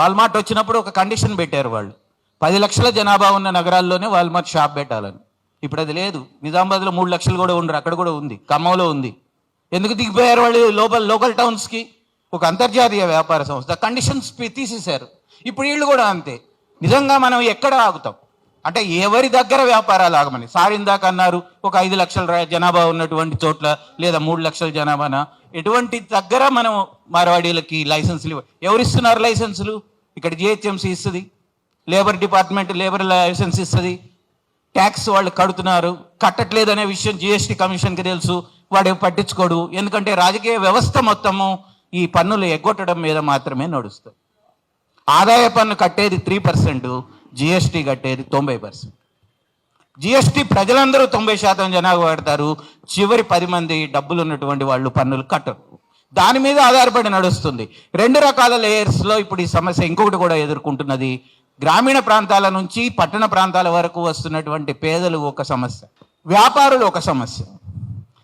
Walmart వచ్చినప్పుడు ఒక condition పెట్టారు వాళ్ళు. పది లక్షల జనాభా ఉన్న నగరాల్లోనే వాల్మార్ట్ షాప్ పెట్టాలని. ఇప్పుడు అది లేదు. నిజామాబాద్లో మూడు లక్షలు కూడా ఉండరు. అక్కడ కూడా ఉంది. ఖమ్మంలో ఉంది. ఎందుకు దిగిపోయారు వాళ్ళు లోకల్ లోకల్ టౌన్స్కి? ఒక అంతర్జాతీయ వ్యాపార సంస్థ. కండిషన్స్ తీసేశారు. ఇప్పుడు వీళ్ళు కూడా అంతే. నిజంగా మనం ఎక్కడ ఆగుతాం? అంటే ఎవరి దగ్గర వ్యాపారాలు ఆగమని? సార్ ఇందాక అన్నారు ఒక ఐదు లక్షల జనాభా ఉన్నటువంటి చోట్ల లేదా మూడు లక్షల జనాభాన? ఎటువంటి దగ్గర మనం మార్వాడీలకి లైసెన్సులు ఇవ్వ- ఎవరు ఇస్తున్నారు లైసెన్సులు? ఇక్కడ జిహెచ్ఎంసీ ఇస్తుంది లేబర్ డిపార్ట్మెంట్ లేబర్ లైసెన్స్ ఇస్తుంది. ట్యాక్స్ వాళ్ళు కడుతున్నారు కట్టట్లేదు అనే విషయం జిఎస్టీ కమిషన్కి తెలుసు వాడు పట్టించుకోడు. ఎందుకంటే రాజకీయ వ్యవస్థ మొత్తము ఈ పన్నులు ఎగ్గొట్టడం మీద మాత్రమే నడుస్తుంది. ఆదాయ పన్ను కట్టేది త్రీ పర్సెంట్ జిఎస్టీ కట్టేది తొంభై పర్సెంట్. జిఎస్టీ ప్రజలందరూ తొంభై శాతం జనాభా కడతారు చివరి పది మంది డబ్బులు ఉన్నటువంటి వాళ్ళు పన్నులు కట్టరు. దాని మీద ఆధారపడి నడుస్తుంది. రెండు రకాల లేయర్స్లో ఇప్పుడు ఈ సమస్య ఇంకొకటి కూడా ఎదుర్కొంటున్నది. గ్రామీణ ప్రాంతాల నుంచి పట్టణ ప్రాంతాల వరకు వస్తున్నటువంటి పేదలు ఒక సమస్య. వ్యాపారులు ఒక సమస్య.